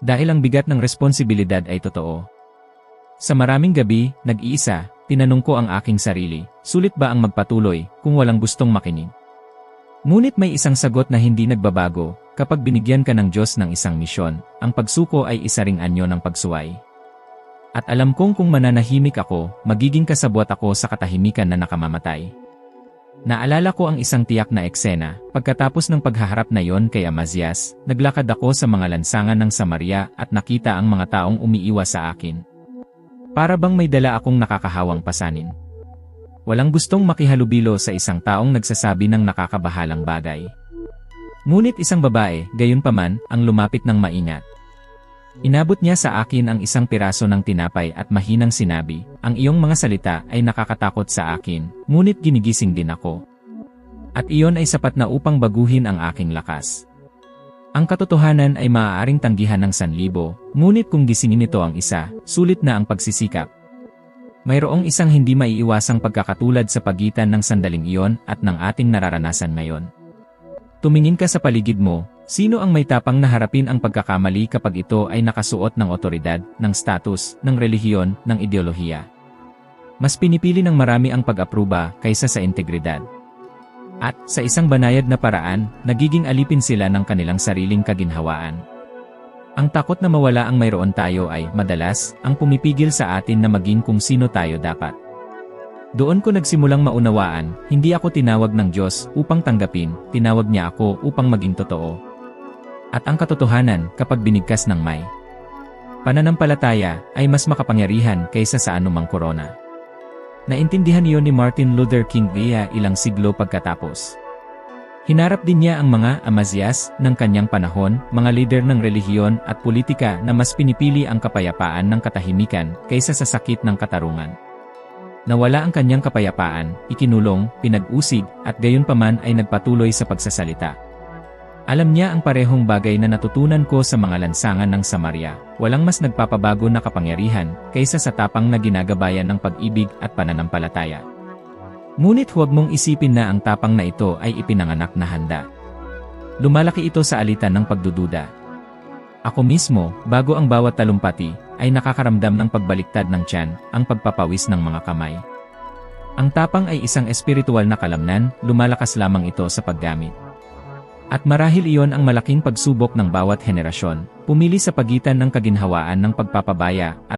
Dahil ang bigat ng responsibilidad ay totoo. Sa maraming gabi, nag-iisa, tinanong ko ang aking sarili, sulit ba ang magpatuloy kung walang gustong makinig? Ngunit may isang sagot na hindi nagbabago, kapag binigyan ka ng Diyos ng isang misyon, ang pagsuko ay isa ring anyo ng pagsuway. At alam kong kung mananahimik ako, magiging kasabwat ako sa katahimikan na nakamamatay. Naalala ko ang isang tiyak na eksena, pagkatapos ng paghaharap na yon kay Amazias, naglakad ako sa mga lansangan ng Samaria at nakita ang mga taong umiiwas sa akin. Para bang may dala akong nakakahawang pasanin. Walang gustong makihalubilo sa isang taong nagsasabi ng nakakabahalang bagay. Ngunit isang babae, gayon paman, ang lumapit ng maingat. Inabot niya sa akin ang isang piraso ng tinapay at mahinang sinabi, ang iyong mga salita ay nakakatakot sa akin, ngunit ginigising din ako. At iyon ay sapat na upang baguhin ang aking lakas. Ang katotohanan ay maaaring tanggihan ng sanlibo, ngunit kung gisingin ito ang isa, sulit na ang pagsisikap. Mayroong isang hindi maiiwasang pagkakatulad sa pagitan ng sandaling iyon at ng ating nararanasan ngayon. Tumingin ka sa paligid mo, Sino ang may tapang na harapin ang pagkakamali kapag ito ay nakasuot ng otoridad, ng status, ng relihiyon, ng ideolohiya? Mas pinipili ng marami ang pag-apruba kaysa sa integridad. At, sa isang banayad na paraan, nagiging alipin sila ng kanilang sariling kaginhawaan. Ang takot na mawala ang mayroon tayo ay, madalas, ang pumipigil sa atin na maging kung sino tayo dapat. Doon ko nagsimulang maunawaan, hindi ako tinawag ng Diyos upang tanggapin, tinawag niya ako upang maging totoo. At ang katotohanan, kapag binigkas ng may pananampalataya, ay mas makapangyarihan kaysa sa anumang korona. Naintindihan iyon ni Martin Luther King via ilang siglo pagkatapos. Hinarap din niya ang mga Amazias ng kanyang panahon, mga lider ng relihiyon at politika na mas pinipili ang kapayapaan ng katahimikan kaysa sa sakit ng katarungan. Nawala ang kanyang kapayapaan, ikinulong, pinag-usig, at gayon paman ay nagpatuloy sa pagsasalita. Alam niya ang parehong bagay na natutunan ko sa mga lansangan ng Samaria. Walang mas nagpapabago na kapangyarihan kaysa sa tapang na ginagabayan ng pag-ibig at pananampalataya. Ngunit huwag mong isipin na ang tapang na ito ay ipinanganak na handa. Lumalaki ito sa alitan ng pagdududa. Ako mismo, bago ang bawat talumpati, ay nakakaramdam ng pagbaliktad ng tiyan, ang pagpapawis ng mga kamay. Ang tapang ay isang espiritual na kalamnan, lumalakas lamang ito sa paggamit. At marahil iyon ang malaking pagsubok ng bawat henerasyon, pumili sa pagitan ng kaginhawaan ng pagpapabaya at